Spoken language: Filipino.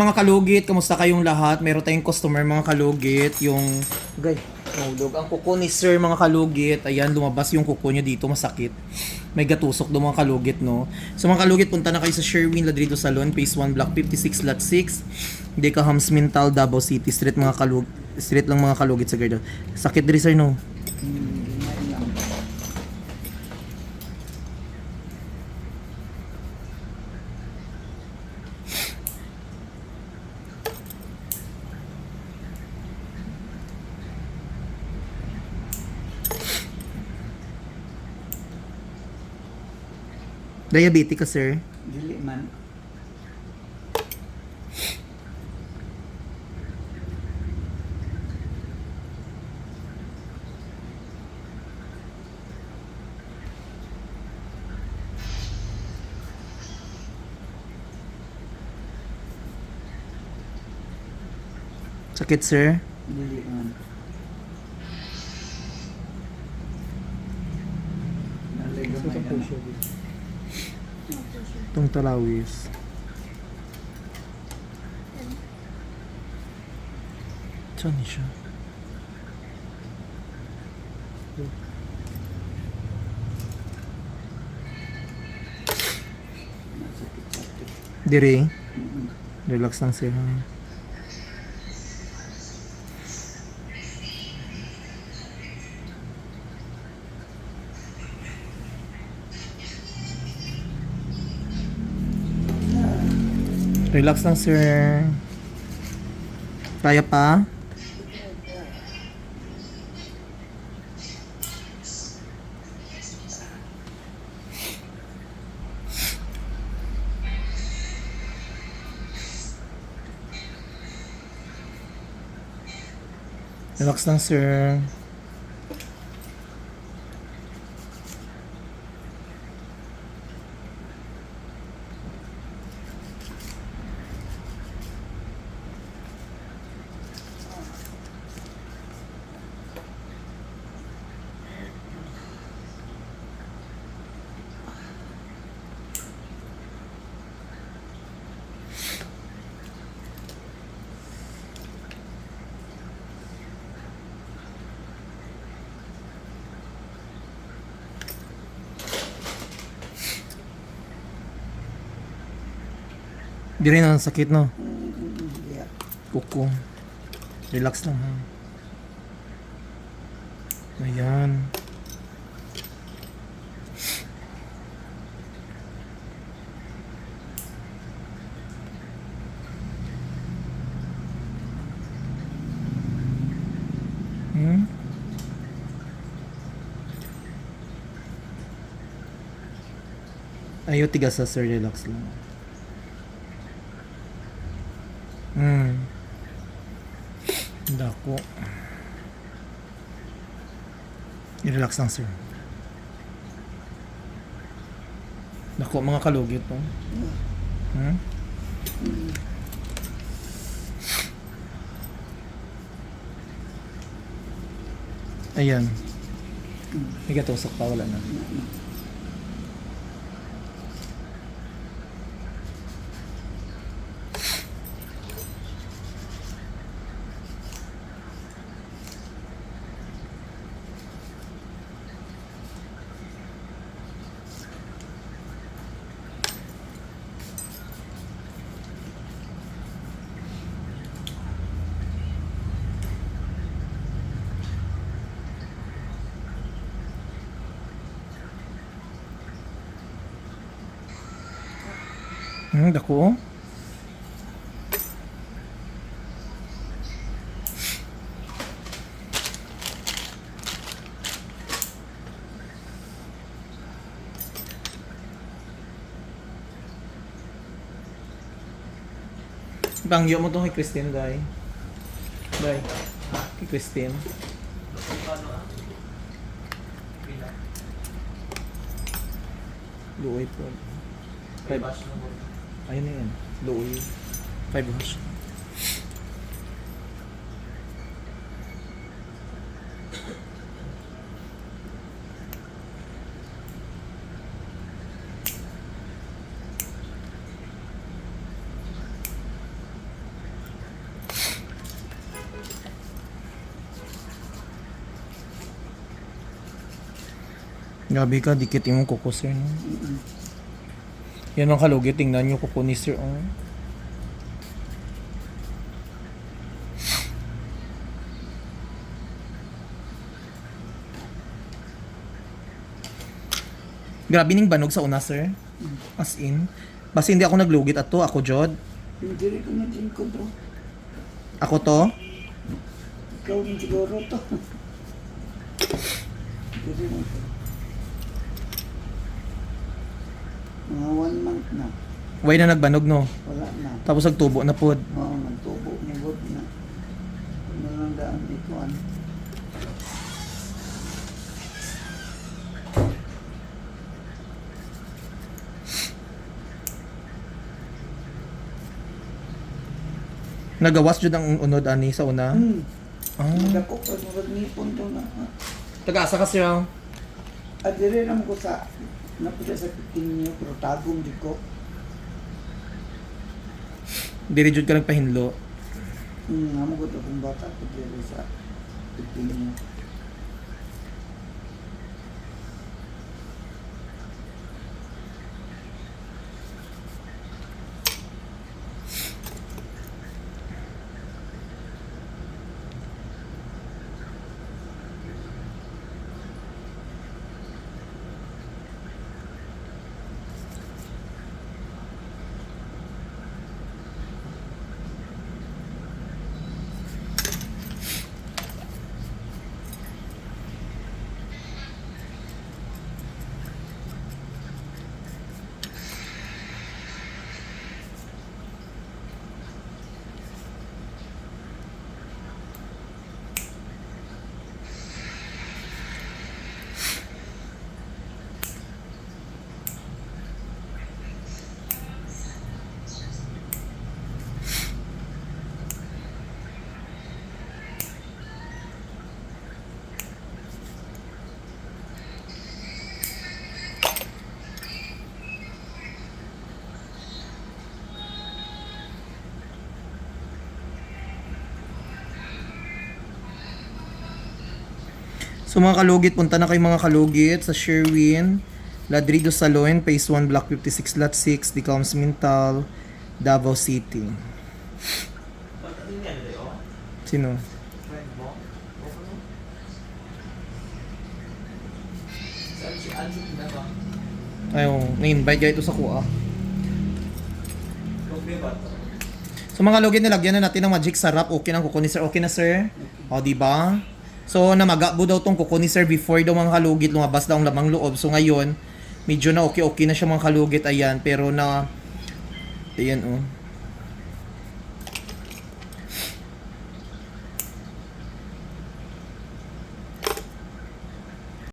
mga kalugit, kamusta kayong lahat? Meron tayong customer mga kalugit, yung gay, mahulog. Ang kuko ni sir mga kalugit, ayan, lumabas yung kuko niya dito, masakit. May gatusok daw mga kalugit, no? So mga kalugit, punta na kayo sa Sherwin Ladrido Salon, Phase 1, Block 56, Lot 6. Hindi ka Hams Mintal, Davao City, street mga kalug street lang mga kalugit sa gardo. Sakit diri sir, no? Diabetic ka, sir? Dili man. Sakit, sir? Dili man. Naligam ay ano. Itong talawis. Saan siya? Dire. Relax lang sila. Relax lang sir. Kaya pa? Relax lang sir. Di rin ang sakit no? Kuko. Relax lang ha. Ayan. Hmm? Ayaw tigas sa sir, relax lang. Hmm. Dako. I-relax lang, sir. Dako, mga kalugit po. Hmm? Ayan. May gatusok pa, wala na. Hmm, dako. Bangyo mo to kay Christine, Day. Day. Kay Christine. Luoy po. Five. Ayun na yan. Low oil. 5 hash. Gabi ka, dikit yung kukusir. No? Mm -hmm. Yan mga kalugit, tingnan yung kuko ni sir. Oh. Grabe ning banog sa una sir. As in. Basta hindi ako naglugit ato, ako Jod. Hindi rin ko na din ko bro. Ako to. Ikaw rin siguro to. Hindi rin ako. Mga one month na. Way na nagbanog no. Wala na. Tapos nagtubo na pod. Oo, nagtubo ni God na. Ano lang daan ito ano. Nagawas jud ang unod ani sa una. Hmm. Ah. Nagako pa murag nipon to na. Taga-asa ka sir. oh. At dire lang ko sa napila sa piting niyo pero tagong di ko. Diri jud ka nagpahinlo. Hmm, amo ko to kung bata dire sa piting So mga kalugit, punta na kayo mga kalugit sa Sherwin, Ladrido Saloon, Phase 1, Block 56, Lot 6, Decalms Mintal, Davao City. Sino? Ayaw, na-invite ka ito sa kuha. So mga kalugit, nilagyan na natin ng magic sarap. Okay na kuko ni sir. Okay na sir? O, di ba? So, namagabo daw tong kuko ni sir before daw mga kalugit, lumabas daw ang lamang loob. So, ngayon, medyo na okay-okay na siya mga kalugit, ayan. Pero na, ayan oh.